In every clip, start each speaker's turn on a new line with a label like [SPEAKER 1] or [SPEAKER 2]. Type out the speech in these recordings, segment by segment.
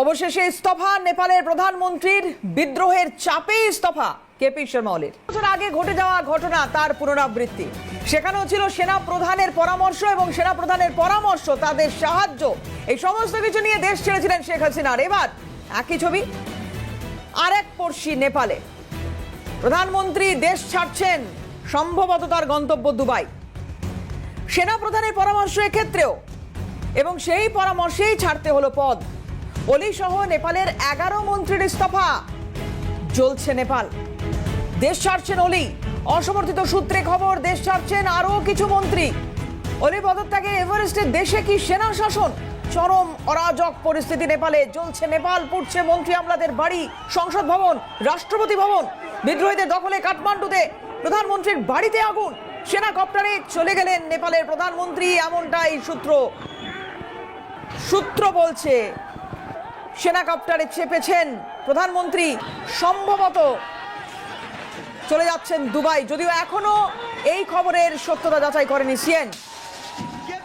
[SPEAKER 1] অবশেষে ইস্তফা, নেপালের প্রধানমন্ত্রীর বিদ্রোহের চাপে ইস্তফা কেপি শর্মা ওলির বছর আগে ঘটে যাওয়া ঘটনা, তার পুনরাবৃত্তি। সেখানেও ছিল সেনা প্রধানের পরামর্শ এবং সেনা প্রধানের পরামর্শ, তাদের সাহায্য। এই সমস্ত কিছু নিয়ে দেশ ছেড়েছিলেন শেখ হাসিনার। এবার একই ছবি, আরেক পড়শি নেপালে। প্রধানমন্ত্রী দেশ ছাড়ছেন, সম্ভবত তার গন্তব্য দুবাই। সেনা প্রধানের পরামর্শ এক্ষেত্রেও, এবং সেই পরামর্শেই ছাড়তে হলো পদ। অলি সহ নেপালের এগারো মন্ত্রীর ইস্তফা। জ্বলছে নেপাল। দেশ ছাড়ছেন অলি। অসমর্থিত সূত্রে খবর, দেশ ছাড়ছেন আরও কিছু মন্ত্রী। অলি পদত্যাগে এভারেস্টের দেশে কি সেনা শাসন? চরম অরাজক পরিস্থিতি নেপালে। জ্বলছে নেপাল, পুড়ছে মন্ত্রী আমলাদের বাড়ি, সংসদ ভবন, রাষ্ট্রপতি ভবন। বিদ্রোহীদের দখলে কাঠমান্ডুতে প্রধানমন্ত্রীর বাড়িতে আগুন। সেনা কপ্টারে চলে গেলেন নেপালের প্রধানমন্ত্রী, এমনটাই সূত্র। সূত্র বলছে সেনা কপ্টারে চেপেছেন প্রধানমন্ত্রী। সম্ভবত চলে যাচ্ছেন দুবাই। যদিও এখনও এই খবরের সত্যতা যাচাই করেনি সিএন।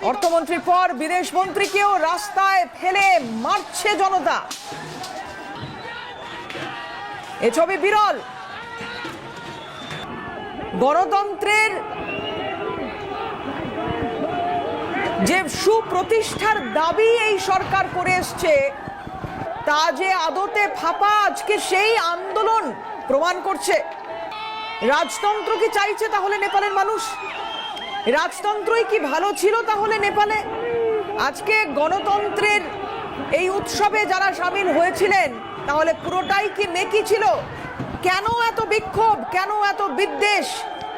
[SPEAKER 1] অর্থমন্ত্রীর পর বিদেশ মন্ত্রীকেও রাস্তায় ফেলে মারছে জনতা। এ ছবি বিরল। গণতন্ত্রের যে সুপ্রতিষ্ঠার দাবি এই সরকার করে এসছে তা যে আদতে ফাঁপা আজকে সেই আন্দোলন প্রমাণ করছে। রাজতন্ত্র কি চাইছে তাহলে নেপালের মানুষ? রাজতন্ত্রই কি ভালো ছিল তাহলে নেপালে? আজকে গণতন্ত্রের এই উৎসবে যারা সামিল হয়েছিলেন, তাহলে পুরোটাই কি নেকি ছিল? কেন এত বিক্ষোভ? কেন এত বিদ্বেষ?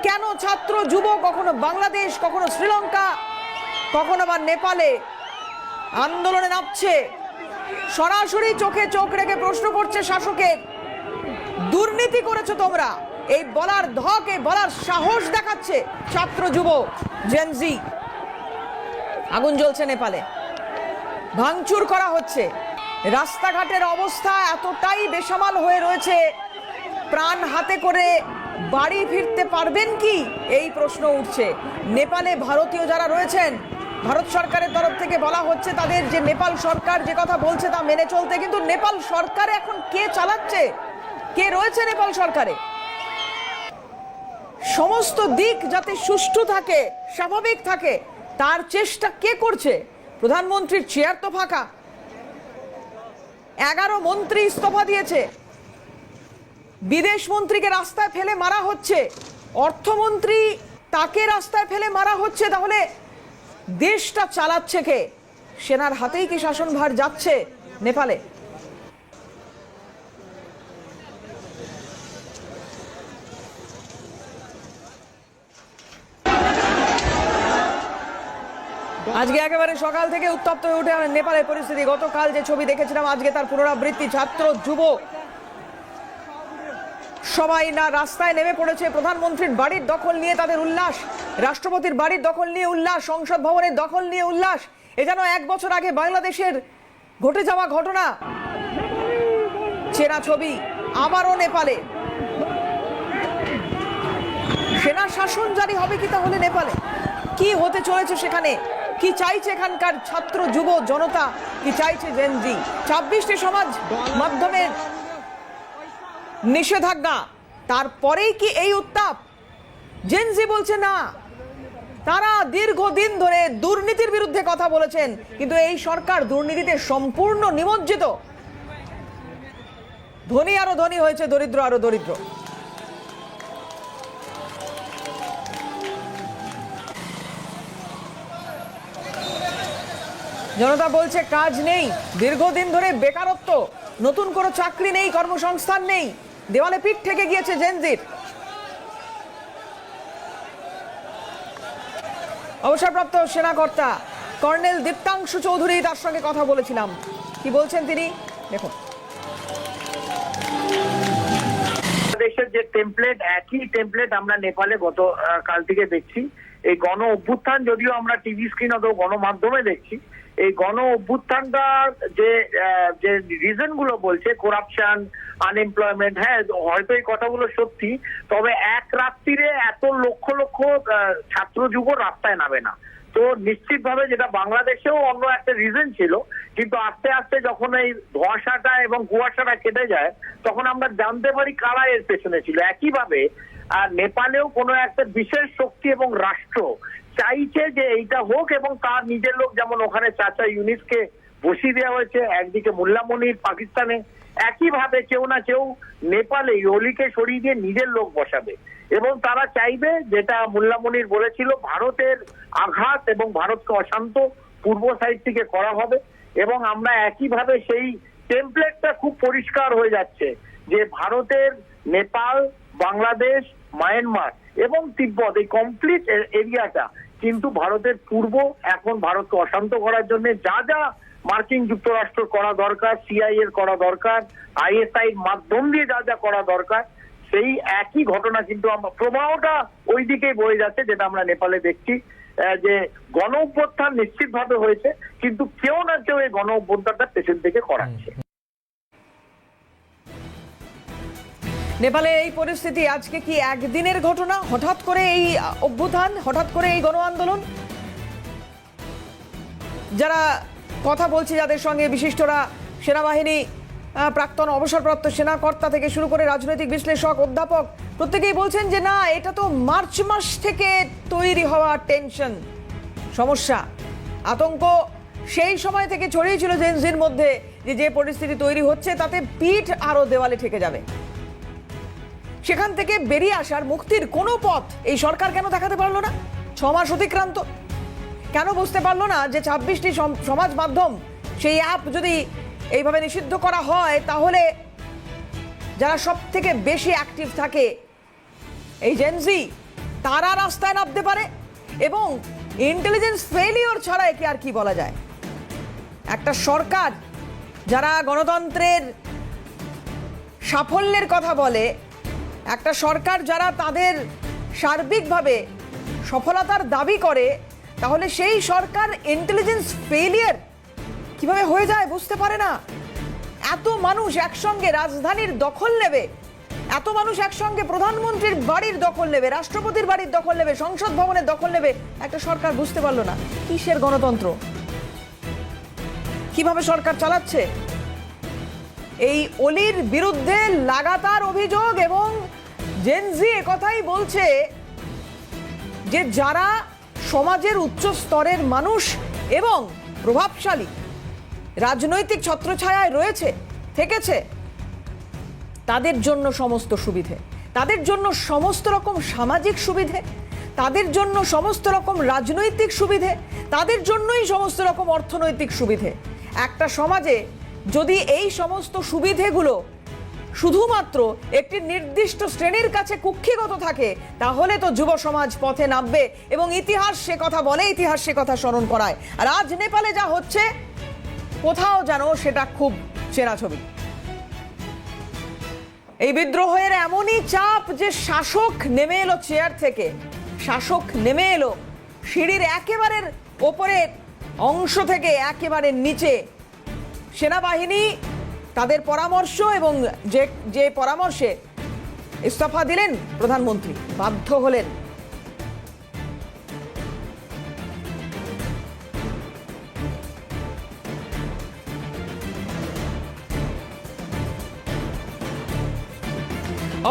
[SPEAKER 1] কেন ছাত্র যুব কখনো বাংলাদেশ, কখনো শ্রীলঙ্কা, কখনো বা নেপালে আন্দোলনে নামছে? সরাসরি চোখে চোখ রেখে প্রশ্ন করছে শাসকের। দুর্নীতি করেছ তোমরা। এই বলার ধক, এই বলার সাহস দেখাচ্ছে ছাত্র যুব জেনজি আগুন জ্বলছে নেপালে। ভাঙচুর করা হচ্ছে। রাস্তাঘাটের অবস্থা এতটাই বেসামাল হয়ে রয়েছে। প্রাণ হাতে করে বাড়ি ফিরতে পারবেন কি? এই প্রশ্ন উঠছে। নেপালে ভারতীয় যারা রয়েছেন ভারত সরকারের তরফ থেকে বলা হচ্ছে তাদের যে নেপাল সরকার যে কথা বলছে তা মেনে চলতে, কিন্তু নেপাল সরকার এখন কে চালাচ্ছে? কে রয়েছে নেপাল সরকারে? সমস্ত দিক যাতে সুষ্ঠু থাকে, স্বাভাবিক থাকে, তার চেষ্টা কে করছে? প্রধানমন্ত্রীর চেয়ার তো ফাঁকা। এগারো মন্ত্রী ইস্তফা দিয়েছে। বিদেশ মন্ত্রীকে রাস্তায় ফেলে মারা হচ্ছে। অর্থমন্ত্রী তাকে রাস্তায় ফেলে মারা হচ্ছে। তাহলে দেশটা চালাচ্ছে কে? সেনার হাতেই কি শাসনভার যাচ্ছে নেপালে? আজকে একেবারে সকাল থেকে উত্তপ্ত হয়ে উঠে নেপালের পরিস্থিতি। গতকাল যে ছবি দেখেছিলাম, আজকে তার পুনরাবৃত্তি। ছাত্র যুব সবাই না রাস্তায় নেমে পড়েছে। প্রধানমন্ত্রীর বাড়ির দখল নিয়ে তাদের উল্লাস। রাষ্ট্রপতির বাড়ির দখল নিয়ে উল্লাস, সংসদ ভবনের দখল নিয়ে উল্লাস। এ যেন এক বছর আগে বাংলাদেশের ঘটে যাওয়া ঘটনা। চেনা ছবি আবারও নেপালে। সেনা শাসন জারি হবে কি তাহলে নেপালে? কি হতে চলেছে সেখানে? কি চাইছে এখানকার ছাত্র, যুব, জনতা? কি চাইছে জেনজি ছাব্বিশটি সমাজ মাধ্যমের নিষেধাজ্ঞা। তারপরেই কি এই উত্তাপ? জেনজি বলছে না। তারা দীর্ঘদিন ধরে দুর্নীতির বিরুদ্ধে কথা বলেছেন, কিন্তু এই সরকার দুর্নীতিতে সম্পূর্ণ নিমজ্জিত। ধনী আরও ধনী হয়েছে, দরিদ্র আরও দরিদ্র। জনতা বলছে কাজ নেই, দীর্ঘদিন ধরে বেকারত্ব, নতুন কোনো চাকরি নেই, কর্মসংস্থান নেই। দেওয়ালে পিঠ থেকে গিয়েছে জেনজির। অবসরপ্রাপ্ত সেনাকর্তা কর্নেল দীপ্তাংশু চৌধুরী তার সঙ্গে কথা বলেছিলাম। কি বলছেন তিনি? দেখুন।
[SPEAKER 2] বাংলাদেশের যে টেমপ্লেট একই টেমপ্লেট আমরা নেপালে গত কাল থেকে দেখছি। এই গণ অভ্যুত্থান যদিও আমরা টিভি স্ক্রিন অথবা গণমাধ্যমে দেখছি এই গণ অভ্যুত্থানটা যে যে রিজনগুলো বলছে করাপশন আনএমপ্লয়মেন্ট হ্যাঁ হয়তো এই কথাগুলো সত্যি, তবে এক রাত্রিরে এত লক্ষ লক্ষ ছাত্র যুব রাস্তায় নামে না। তো নিশ্চিতভাবে যেটা বাংলাদেশেও অন্য একটা রিজন ছিল, কিন্তু আস্তে আস্তে যখন এই ধোঁয়াশাটা এবং কুয়াশাটা কেটে যায়, তখন আমরা জানতে পারি কারা এর পেছনে ছিল। একইভাবে আর নেপালেও কোনো একটা বিশেষ শক্তি এবং রাষ্ট্র চাইছে যে এইটা হোক এবং তার নিজের লোক, যেমন ওখানে চাচা ইউনিসকে বসিয়ে দেওয়া হয়েছে, একদিকে মোল্লা মনির পাকিস্তানে, একইভাবে কেউ না কেউ নেপালে ইহলিকে সরিয়ে দিয়ে নিজের লোক বসাবে। এবং তারা চাইবে, যেটা মোল্লা মনির বলেছিল, ভারতের আঘাত এবং ভারতকে অশান্ত পূর্ব সাইড থেকে করা হবে। এবং আমরা একইভাবে সেই টেমপ্লেটটা খুব পরিষ্কার হয়ে যাচ্ছে, যে ভারতের নেপাল, বাংলাদেশ, মায়ানমার এবং তিব্বত, এই কমপ্লিট এরিয়াটা কিন্তু ভারতের পূর্ব এখন ভারতকে অশান্ত করার জন্য যা যা মার্কিন যুক্তরাষ্ট্র করা দরকার সিআই এর করা দরকার আইএসআই মাধ্যম দিয়ে যা যা করা দরকার সেই একই ঘটনা কিন্তু আমরা প্রবাহটা ওই দিকেই বয়ে যাচ্ছে যেটা আমরা নেপালে দেখছি যে গণ অভ্যুত্থান নিশ্চিতভাবে হয়েছে কিন্তু কেউ না কেউ এই গণ অভ্যুত্থানটা পেছন থেকে করাচ্ছে।
[SPEAKER 1] নেপালে এই পরিস্থিতি আজকে কি একদিনের ঘটনা? হঠাৎ করে এই অভ্যুত্থান, হঠাৎ করে এই গণ আন্দোলন যারা কথা বলছে, যাদের সঙ্গে বিশিষ্টরা, সেনাবাহিনী প্রাক্তন অবসরপ্রাপ্ত সেনাকর্তা থেকে শুরু করে রাজনৈতিক বিশ্লেষক, অধ্যাপক, প্রত্যেকেই বলছেন যে না, এটা তো মার্চ মাস থেকে তৈরি হওয়া টেনশন, সমস্যা। আতঙ্ক সেই সময় থেকে ছড়িয়েছিল জেনজির মধ্যে যে যে পরিস্থিতি তৈরি হচ্ছে, তাতে পিঠ আরও দেওয়ালে ঠেকে যাবে। সেখান থেকে বেরিয়ে আসার মুক্তির কোনো পথ এই সরকার কেন দেখাতে পারল না? ছ মাস অতিক্রান্ত। কেন বুঝতে পারল না যে ছাব্বিশটি সমাজ মাধ্যম সেই অ্যাপ যদি এইভাবে নিষিদ্ধ করা হয়, তাহলে যারা সব থেকে বেশি অ্যাক্টিভ থাকে এই জেনজি তারা রাস্তায় নামতে পারে এবং ইন্টেলিজেন্স ফেলিওর ছাড়া একে আর কি বলা যায়? একটা সরকার যারা গণতন্ত্রের সাফল্যের কথা বলে একটা সরকার যারা তাদের সার্বিকভাবে সফলতার দাবি করে, তাহলে সেই সরকার ইন্টেলিজেন্স ফেলিয়ার কীভাবে হয়ে যায় বুঝতে পারে না। এত মানুষ একসঙ্গে রাজধানীর দখল নেবে, এত মানুষ একসঙ্গে প্রধানমন্ত্রীর বাড়ির দখল নেবে, রাষ্ট্রপতির বাড়ির দখল নেবে, সংসদ ভবনের দখল নেবে, একটা সরকার বুঝতে পারল না। কিসের গণতন্ত্র? কীভাবে সরকার চালাচ্ছে? এই অলির বিরুদ্ধে লাগাতার অভিযোগ এবং জেনজি কথাই বলছে যে যারা সমাজের উচ্চ স্তরের মানুষ এবং প্রভাবশালী, রাজনৈতিক ছত্রছায়ায় রয়েছে, থেকেছে, তাদের জন্য সমস্ত সুবিধে। তাদের জন্য সমস্ত রকম সামাজিক সুবিধে, তাদের জন্য সমস্ত রকম রাজনৈতিক সুবিধে, তাদের জন্যই সমস্ত রকম অর্থনৈতিক সুবিধে। একটা সমাজে যদি এই সমস্ত সুবিধেগুলো শুধুমাত্র একটি নির্দিষ্ট শ্রেণির কাছে কুক্ষিগত থাকে, তাহলে তো যুব সমাজ পথে নামবে এবং ইতিহাস সে কথা বলে, ইতিহাস সে কথা স্মরণ করায়। আর আজ নেপালে যা হচ্ছে, কোথাও যেন সেটা খুব চেনা ছবি। এই বিদ্রোহের এমনই চাপ যে শাসক নেমে এলো চেয়ার থেকে। শাসক নেমে এলো সিঁড়ির একেবারে ওপরের অংশ থেকে একেবারে নিচে। সেনাবাহিনী তাদের পরামর্শ এবং যে যে পরামর্শে ইস্তফা দিলেন প্রধানমন্ত্রী, বাধ্য হলেন।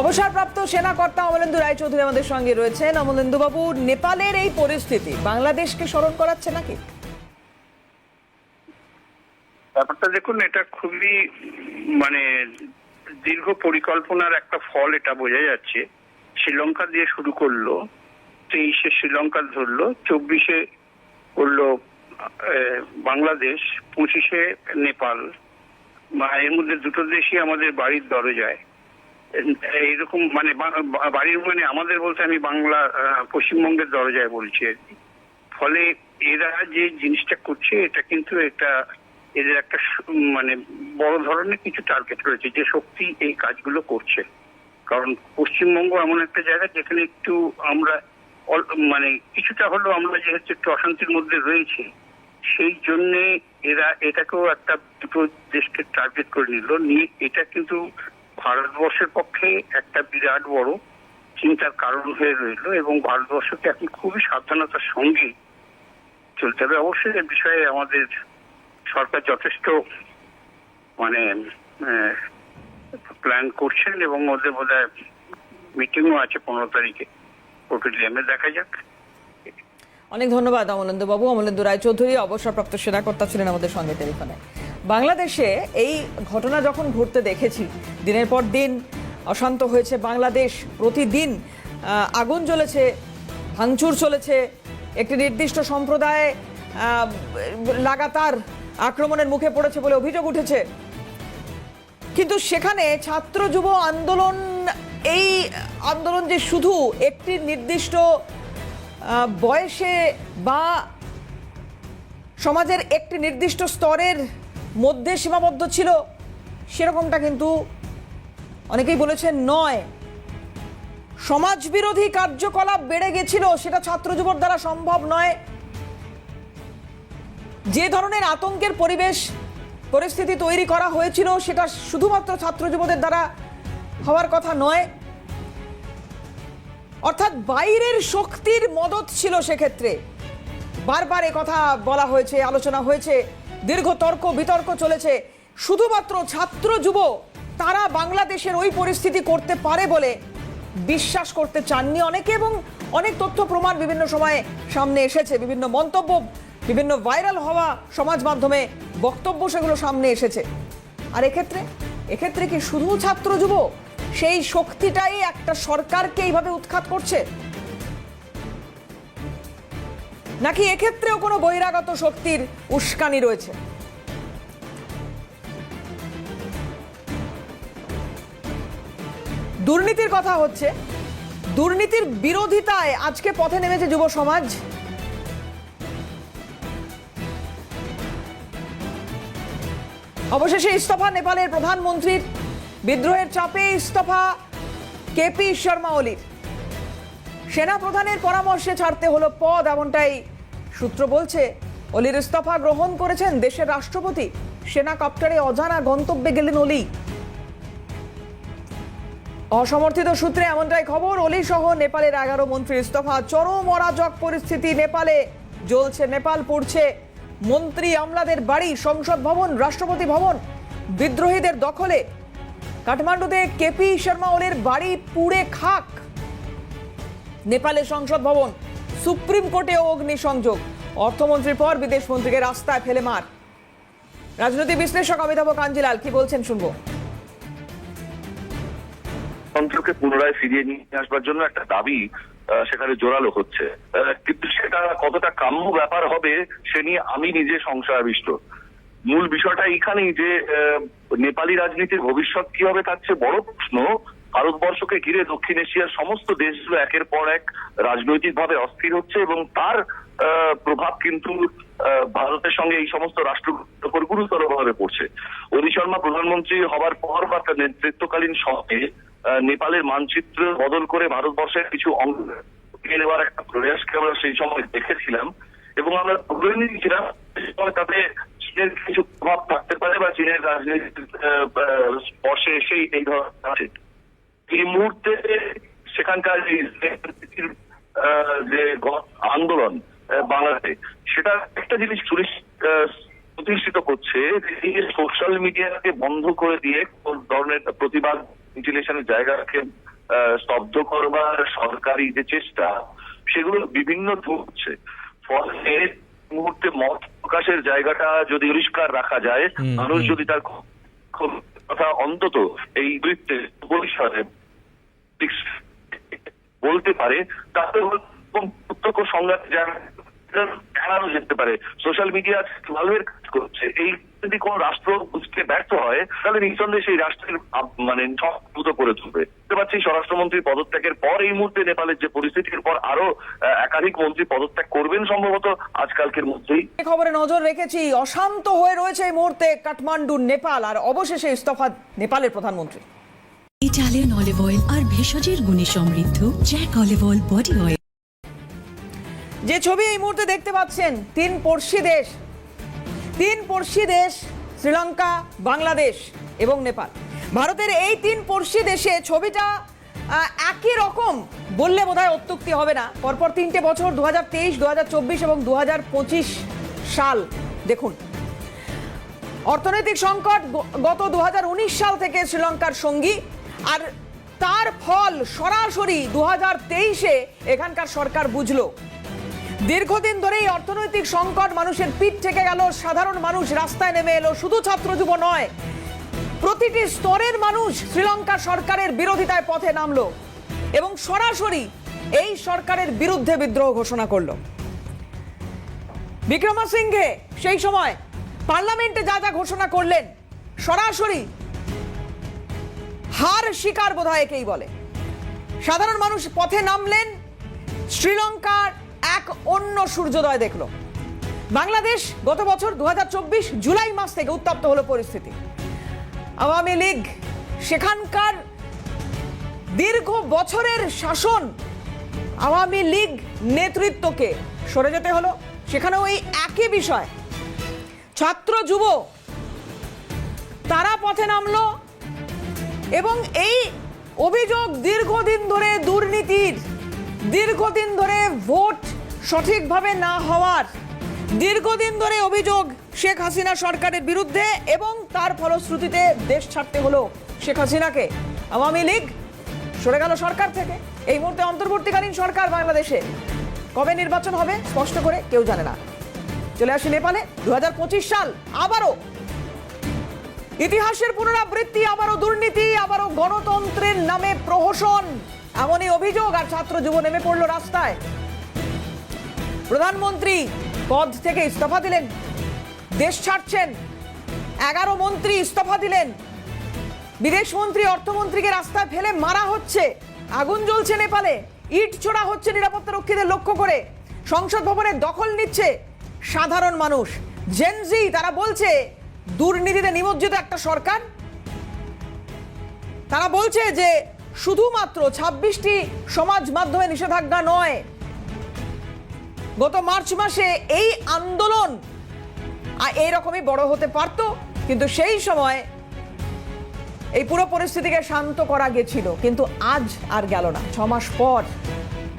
[SPEAKER 1] অবসরপ্রাপ্ত সেনাকর্তা অমলেন্দু রায়চৌধুরী আমাদের সঙ্গে রয়েছেন। অমলেন্দু বাবু, নেপালের এই পরিস্থিতি, বাংলাদেশকে স্মরণ করাচ্ছে নাকি?
[SPEAKER 3] ব্যাপারটা দেখুন, এটা খুবই মানে দীর্ঘ পরিকল্পনার একটা ফল এটা বোঝা যাচ্ছে। শ্রীলঙ্কা দিয়ে শুরু করল, তেইশে শ্রীলঙ্কা ধরলো, চব্বিশে করল বাংলাদেশ, পঁচিশে নেপাল। বা এর মধ্যে দুটো দেশই আমাদের বাড়ির দরজায়। এইরকম মানে বাড়ির মানে আমাদের বলতে আমি বাংলা পশ্চিমবঙ্গের দরজায় বলছি আর কি। ফলে এরা যে জিনিসটা করছে, এটা কিন্তু একটা এদের একটা মানে বড় ধরনের কিছু টার্গেট রয়েছে যে শক্তি এই কাজগুলো করছে। কারণ পশ্চিমবঙ্গ এমন একটা জায়গা যেখানে একটু আমরা মানে কিছুটা হলেও আমরা যেহেতু একটু অশান্তির মধ্যে রয়েছে, সেই জন্যে এরা এটাকেও একটা দুটো দেশকে টার্গেট করে নিল। নিয়ে এটা কিন্তু ভারতবর্ষের পক্ষে একটা বিরাট বড় চিন্তার কারণ হয়ে রইল এবং ভারতবর্ষকে এখন খুবই সাবধানতার সঙ্গে চলতে হবে। অবশ্যই এ বিষয়ে আমাদের সরকার যথেষ্ট মানে প্ল্যান করছেন এবং ওদের বোধ হয় মিটিংও আছে পনেরো তারিখে। কোর্টিলিয়ামে দেখা যাক।
[SPEAKER 1] অনেক ধন্যবাদ অমলেন্দু বাবু অমলেন্দু রায়চৌধুরী, অবসরপ্রাপ্ত সেনাকর্তা ছিলেন আমাদের সঙ্গে টেলিফোনে। বাংলাদেশে এই ঘটনা যখন ঘটতে দেখেছি, দিনের পর দিন অশান্ত হয়েছে বাংলাদেশ, প্রতিদিন আগুন জ্বলেছে, ভাঙচুর চলেছে, একটি নির্দিষ্ট সম্প্রদায় লাগাতার আক্রমণের মুখে পড়েছে বলে অভিযোগ উঠেছে। কিন্তু সেখানে ছাত্র যুব আন্দোলন, এই আন্দোলন যে শুধু একটি নির্দিষ্ট বয়সে বা সমাজের একটি নির্দিষ্ট স্তরের মধ্যে সীমাবদ্ধ ছিল, সেরকমটা কিন্তু অনেকেই বলেছেন নয়। সমাজ বিরোধী কার্যকলাপ বেড়ে গেছিল, সেটা ছাত্র যুবর দ্বারা সম্ভব নয়। যে ধরনের আতঙ্কের পরিবেশ পরিস্থিতি তৈরি করা হয়েছিল, সেটা শুধুমাত্র ছাত্র যুবদের দ্বারা হওয়ার কথা নয়। অর্থাৎ বাইরের শক্তির মদত ছিল সেক্ষেত্রে। বারবার কথা বলা হয়েছে, আলোচনা হয়েছে, দীর্ঘ তর্ক, বিতর্ক চলেছে। শুধুমাত্র ছাত্র যুব, তারা বাংলাদেশের ওই পরিস্থিতি করতে পারে বলে বিশ্বাস করতে চাননি অনেকে এবং অনেক তথ্য প্রমাণ বিভিন্ন সময়ে সামনে এসেছে। বিভিন্ন মন্তব্য বিভিন্ন ভাইরাল হওয়া সমাজ মাধ্যমে বক্তব্য সেগুলো সামনে এসেছে। আর এক্ষেত্রে? এক্ষেত্রে কি শুধু ছাত্র যুব? সেই শক্তিটাই একটা সরকারকে এইভাবে উৎখাত করছে? নাকি এক্ষেত্রেও কোনো বহিরাগত শক্তির উস্কানি রয়েছে? দুর্নীতির কথা হচ্ছে। দুর্নীতির বিরোধিতায় আজকে পথে নেমেছে যুব সমাজ। অবশেষে ইস্তফা নেপালের প্রধানমন্ত্রীর বিদ্রোহের চাপে ইস্তফা কেপি শর্মা ওলির সেনা প্রধানের পরামর্শে ছাড়তে হলো পদ, এমনটাই সূত্র বলছে। অলির ইস্তফা গ্রহণ করেছেন দেশের রাষ্ট্রপতি। সেনা কপ্টারে অজানা গন্তব্যে গেলেন অলি। অসমর্থিত সূত্রে এমনটাই খবর, অলি সহ নেপালের এগারো মন্ত্রীর ইস্তফা। চরম অরাজক পরিস্থিতি নেপালে জ্বলছে, নেপাল পড়ছে। মন্ত্রী আমলাদের বাড়ি, সংসদ ভবন, রাষ্ট্রপতি ভবন। বিদ্রোহীদের দখলে। কাঠমান্ডুতে কেপি শর্মা ওলের বাড়ি পুড়ে খাক। নেপালে সংসদ ভবন, সুপ্রিম কোর্টে অগ্নিসংযোগ। অর্থমন্ত্রীর পর বিদেশ মন্ত্রীকে রাস্তায় ফেলে মার। রাজনৈতিক বিশ্লেষক অমিতাভ কাঞ্জিলাল, কি বলছেন শুনব?
[SPEAKER 4] তন্ত্রকে পুনরায় ফিরিয়ে নিয়ে আসবার জন্য একটা দাবি সেখানে জোরালো হচ্ছে। কিন্তু সেটা কতটা কাম্য ব্যাপার হবে, সে নিয়ে আমি নিজে সংশয়াবিষ্ট। মূল বিষয়টা এখানেই যে নেপালি রাজনীতির ভবিষ্যৎ কি হবে তার চেয়ে বড় প্রশ্ন। ভারতবর্ষকে ঘিরে দক্ষিণ এশিয়ার সমস্ত দেশগুলো একের পর এক রাজনৈতিকভাবে অস্থির হচ্ছে এবং তার প্রভাব কিন্তু ভারতের সঙ্গে এই সমস্ত রাষ্ট্রগুলোর উপর গুরুতরভাবে পড়ছে। অলি শর্মা প্রধানমন্ত্রী হবার পর বা তার নেতৃত্বকালীন সময়ে নেপালের মানচিত্র বদল করে ভারতবর্ষের কিছু অঙ্গ নেওয়ার একটা প্রয়াসকে আমরা সেই সময় দেখেছিলাম। এবং আমরা ধরে নিয়েছিলাম তাতে চীনের কিছু প্রভাব থাকতে পারে বা চীনের রাজনীতির স্পর্শে এসেই এই ধরনের আছে। এই মুহূর্তে সেখানকার যে আন্দোলন বাংলাতে, সেটা একটা জিনিস প্রতিষ্ঠিত করছে যে সোশ্যাল মিডিয়াকে বন্ধ করে দিয়ে কোন ধরনের প্রতিবাদ ভেন্টিলেশনের জায়গাকে স্তব্ধ করবার সরকারি যে চেষ্টা সেগুলো বিভিন্ন হচ্ছে। ফলে এই মুহূর্তে মত প্রকাশের জায়গাটা যদি পরিষ্কার রাখা যায় মানুষ যদি তার কথা অন্তত এই বৃত্তে পরিসরে বলতে পারে এরকম প্রত্যক্ষ সংঘাত এড়ানো যেতে পারে। সোশ্যাল মিডিয়া ভালোর কাজ করছে। এই যদি কোন রাষ্ট্র বুঝতে ব্যর্থ হয় তাহলে নিঃসন্দেহে সেই রাষ্ট্রের মানে দ্রুত করে তুলবে। বুঝতে পারছি স্বরাষ্ট্রমন্ত্রীর পদত্যাগের পর এই মুহূর্তে নেপালের যে পরিস্থিতির পর আরও একাধিক মন্ত্রী পদত্যাগ করবেন সম্ভবত আজকালকের মধ্যেই।
[SPEAKER 1] খবরে নজর রেখেছি অশান্ত হয়ে রয়েছে এই মুহূর্তে কাঠমান্ডু নেপাল আর অবশেষে ইস্তফা নেপালের প্রধানমন্ত্রী।
[SPEAKER 5] ইটালিয়ান অলিভ অয়েল আর ভেষজের গুণে সমৃদ্ধ Jack olive oil body oil.
[SPEAKER 1] যে ছবি এই মুহূর্তে দেখতে পাচ্ছেন তিন পড়শি দেশ। তিন পড়শি দেশ, শ্রীলঙ্কা, বাংলাদেশ এবং নেপাল। ভারতের এই তিন পড়শি দেশে ছবিটা একই রকম বললে বোধহয় অত্যুক্তি হবে না। পরপর তিনটে বছর দু হাজার তেইশ দু হাজার চব্বিশ এবং দু হাজার পঁচিশ সাল। দেখুন, অর্থনৈতিক সংকট গত দু হাজার উনিশ সাল থেকে শ্রীলঙ্কার সঙ্গী, আর তার ফল সরাসরি দু হাজার তেইশে এখানকার সরকার বুঝলো। দীর্ঘদিন ধরে এই অর্থনৈতিক সংকট মানুষের পিঠ থেকে গেল। সাধারণ মানুষ রাস্তায় নেমে এলো। শুধু ছাত্র যুব নয়, প্রতিটি স্তরের মানুষ শ্রীলঙ্কা সরকারের বিরোধিতায় পথে নামলো এবং সরাসরি এই সরকারের বিরুদ্ধে বিদ্রোহ ঘোষণা করল। বিক্রমাসিংহে সেই সময় পার্লামেন্টে যা যা ঘোষণা করলেন, সরাসরি হার শিকার বোধহয় একেই বলে। সাধারণ মানুষ পথে নামলেন, শ্রীলঙ্কার এক অন্য সূর্যোদয় দেখল। বাংলাদেশ গত বছর দু হাজার চব্বিশ জুলাই মাস থেকে উত্তপ্ত হলো পরিস্থিতি। আওয়ামী লীগ সেখানকার দীর্ঘ বছরের শাসন আওয়ামী লীগ নেতৃত্বকে সরে যেতে হলো। সেখানেও এই একই বিষয়। ছাত্র যুব, তারা পথে নামলো এবং এই অভিযোগ দীর্ঘদিন ধরে দুর্নীতির, দীর্ঘদিন ধরে ভোট সঠিকভাবে না হওয়ার দীর্ঘদিন ধরে অভিযোগ শেখ হাসিনা সরকারের বিরুদ্ধে এবং তার ফলশ্রুতিতে দেশ ছাড়তে হলো শেখ হাসিনাকে। আওয়ামী লীগ সরে গেল সরকার থেকে। এই মুহূর্তে অন্তর্বর্তীকালীন সরকার বাংলাদেশে। কবে নির্বাচন হবে স্পষ্ট করে কেউ জানে না। চলে আসি নেপালে। দু হাজার পঁচিশ সাল আবারও ইতিহাসের পুনরাবৃত্তি, আবারও দুর্নীতি, আবারও গণতন্ত্রের নামে প্রহসন। এমনই অভিযোগ আর ছাত্র যুব নেমে পড়ল রাস্তায়। প্রধানমন্ত্রী পদ থেকে ইস্তফা দিলেন। দেশ ছাড়ছেন। এগারো মন্ত্রী ইস্তফা দিলেন। বিদেশ মন্ত্রী, অর্থমন্ত্রীকে রাস্তায় ফেলে মারা হচ্ছে। আগুন জ্বলছে নেপালে। ইট ছোড়া হচ্ছে নিরাপত্তা রক্ষীদের লক্ষ্য করে। সংসদ ভবনে দখল নিচ্ছে সাধারণ মানুষ। জেনজি তারা বলছে, দুর্নীতিতে নিমজ্জিত একটা সরকার। তারা বলছে যে, শুধুমাত্র ছাব্বিশটি সমাজ মাধ্যমে নিষেধাজ্ঞা নয় গত মার্চ মাসে এই আন্দোলন এইরকমই বড় হতে পারত, কিন্তু সেই সময় এই পুরো পরিস্থিতিকে শান্ত করা গেছিল। কিন্তু আজ আর গেল না। ছ মাস পর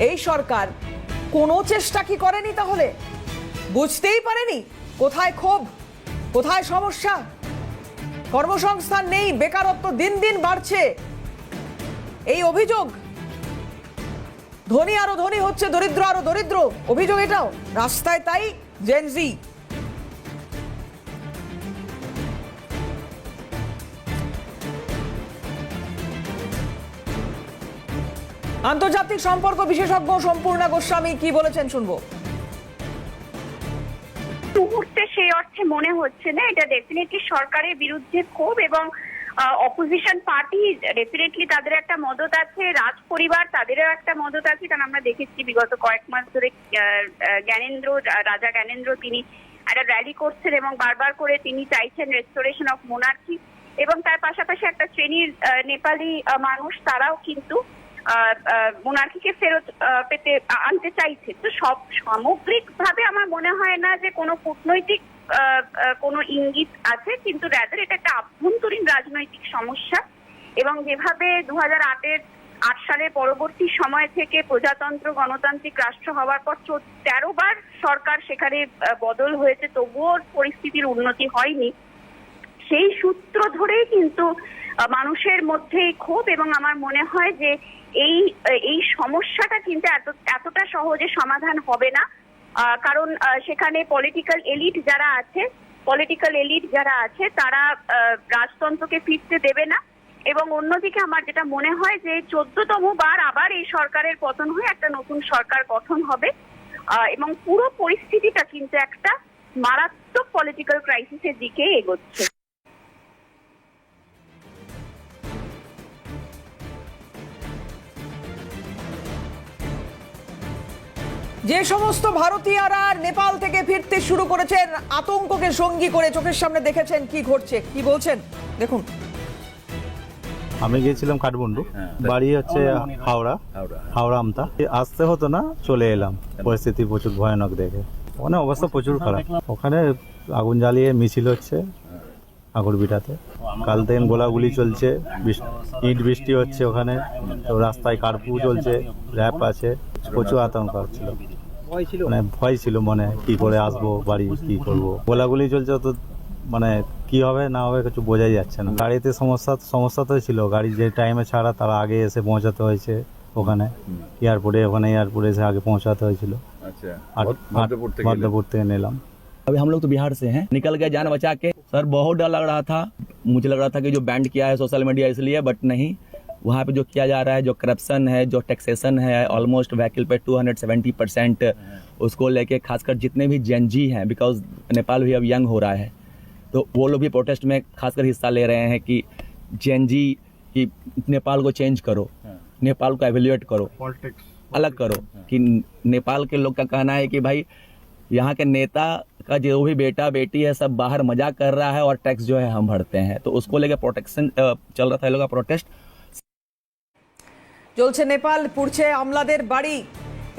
[SPEAKER 1] এই সরকার কোনো চেষ্টা কি করেনি তাহলে? বুঝতেই পারেনি কোথায় ক্ষোভ, কোথায় সমস্যা। কর্মসংস্থান নেই, বেকারত্ব দিন দিন বাড়ছে। এই অভিযোগ ধনী আরও ধনী হচ্ছে, দরিদ্র আরও দরিদ্র। অভিযোগ এটাও। রাস্তায় তাই জেনজি আন্তর্জাতিক সম্পর্ক বিশেষজ্ঞ সম্পূর্ণ গোস্বামী কি বলেছেন শুনব।
[SPEAKER 6] মুহূর্তে সেই অর্থে মনে হচ্ছে না, এটা ডেফিনেটলি সরকারের বিরুদ্ধে ক্ষোভ এবং অপোজিশন পার্টি ডেফিনেটলি তাদের একটা মদত আছে, রাজ পরিবার তাদেরও একটা মদত আছে, কারণ আমরা দেখেছি বিগত কয়েক মাস ধরে জ্ঞানেন্দ্র, রাজা জ্ঞানেন্দ্র তিনি একটা র্যালি করছেন এবং বারবার করে তিনি চাইছেন রেস্টোরেশন অফ মোনার্কি এবং তার পাশাপাশি একটা শ্রেণির নেপালি মানুষ তারাও কিন্তু মোনার্কিকে ফেরত পেতে আনতে চাইছে। তো সব সামগ্রিকভাবে আমার মনে হয় না যে কোনো কূটনৈতিক কোনো ইঙ্গিত আছে, কিন্তু রাদার এটা একটা আভ্যন্তরীণ রাজনৈতিক সমস্যা এবং যেভাবে দু হাজার আটের আট সালে পরবর্তী সময় থেকে প্রজাতন্ত্র, গণতান্ত্রিক রাষ্ট্র হওয়ার পর তেরো বার সরকার সেখানে বদল হয়েছে, তবুও পরিস্থিতির উন্নতি হয়নি। সেই সূত্র ধরেই কিন্তু মানুষের মধ্যে ক্ষোভ এবং আমার মনে হয় যে এই এই সমস্যাটা কিন্তু এত, এতটা সহজে সমাধান হবে না। কারণ সেখানে পলিটিক্যাল এলিট যারা আছে পলিটিক্যাল এলিট যারা আছে, তারা রাজতন্ত্রকে ফিরতে দেবে না। এবং অন্যদিকে আমার যেটা মনে হয় যে চোদ্দতম বার আবার এই সরকারের পতন হয়ে একটা নতুন সরকার গঠন হবে। এবং পুরো পরিস্থিতিটা কিন্তু একটা মারাত্মক পলিটিক্যাল ক্রাইসিসের দিকে এগোচ্ছে।
[SPEAKER 1] যে সমস্ত ভারতীয়রা নেপাল থেকে ফিরতে শুরু করেছেন আতঙ্ককে সঙ্গী করে চোখের সামনে দেখেছেন কি ঘটছে কি বলছেন? দেখুন।
[SPEAKER 7] আমি গিয়েছিলাম কাঠমান্ডু বাড়ি হচ্ছে হাওড়া। হাওড়া আমতা। আসতে হতো না চলে এলাম। পরিস্থিতি প্রচুর ভয়ানক দেখে। ওখানে অবস্থা প্রচুর খারাপ। ওখানে আগুন জ্বালিয়ে মিছিল হচ্ছে আগরবিটাতে। কাল থেকে গোলাগুলি চলছে বৃষ- ইট বৃষ্টি হচ্ছে ওখানে। তো রাস্তায় কার্ফিউ চলছে র্যাপ আছে। প্রচুর আতঙ্ক। ছিল মানে ভয় ছিল মনে কি করে আসবো বাড়ি কি করব গোলাগুলি চলছে তো মানে কি হবে না হবে কিছু বোঝাই যাচ্ছে না গাড়িতে সমস্যা সমস্যা তো ছিল গাড়ি যে টাইমে ছাড়া তারা আগে এসে পৌঁছাতে হয়েছে ওখানে এয়ারপোর্টে ওখানে এয়ারপোর্টে এসে আগে পৌঁছাতে হয়েছিল
[SPEAKER 8] अच्छा
[SPEAKER 7] আর
[SPEAKER 8] मध्यपुर থেকে
[SPEAKER 7] মধ্যপুর থেকে নিলাম
[SPEAKER 9] अभी हम लोग तो बिहार से हैं निकल गए जान बचा के सर बहुत डर लग रहा था मुझे लग रहा था कि जो बैंड किया है सोशल मीडिया इसलिए बट नहीं वहाँ पे जो किया जा रहा है जो करप्शन है जो टैक्सेशन है ऑलमोस्ट व्हीकल पे 270 परसेंट उसको लेके खासकर जितने भी जेन जी हैं बिकॉज़ नेपाल भी अब यंग हो रहा है तो वो लोग भी प्रोटेस्ट में खासकर हिस्सा ले रहे हैं कि जेन जी की नेपाल को चेंज करो नेपाल को एवेल्युएट करो पॉलिटिक्स अलग करो कि नेपाल के लोग का कहना है कि भाई यहाँ के नेता का जो भी बेटा बेटी है सब बाहर मज़ाक कर रहा है और टैक्स जो है हम भरते हैं। तो उसको लेकर प्रोटेक्शन चल रहा था ये लोग का प्रोटेस्ट
[SPEAKER 1] চলছে নেপাল, পুড়ছে আমলাদের বাড়ি।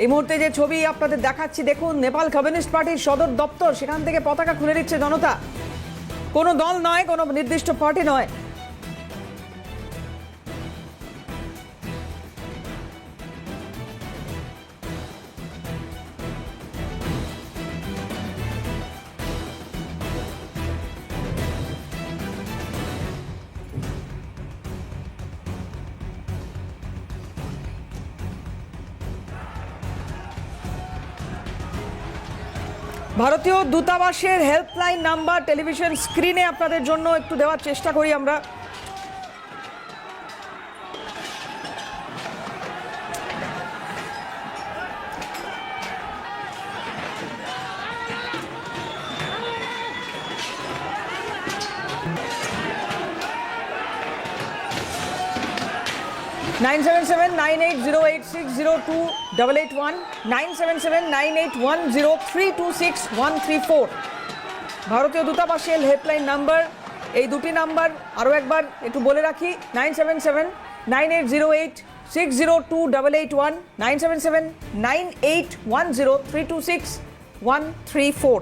[SPEAKER 1] এই মুহূর্তে যে ছবি আপনাদের দেখাচ্ছি, দেখুন, নেপাল কমিউনিস্ট পার্টির সদর দপ্তর, সেখান থেকে পতাকা খুলে দিচ্ছে জনতা। কোনো দল নয়, কোনো নির্দিষ্ট পার্টি নয়। ভারতীয় দূতাবাসের হেল্পলাইন নাম্বার টেলিভিশন স্ক্রিনে আপনাদের জন্য একটু দেওয়ার চেষ্টা করি আমরা। Nine seven seven nine eight zero eight six zero two double eight one nine seven seven nine eight one zero three two six one three four ভারতীয় দূতাবাসের হেল্পলাইন নাম্বার এই দুটি নাম্বার আরও একবার একটু বলে রাখি, nine seven seven nine eight zero eight six zero two double eight one, nine seven seven nine eight one zero three two six one three four.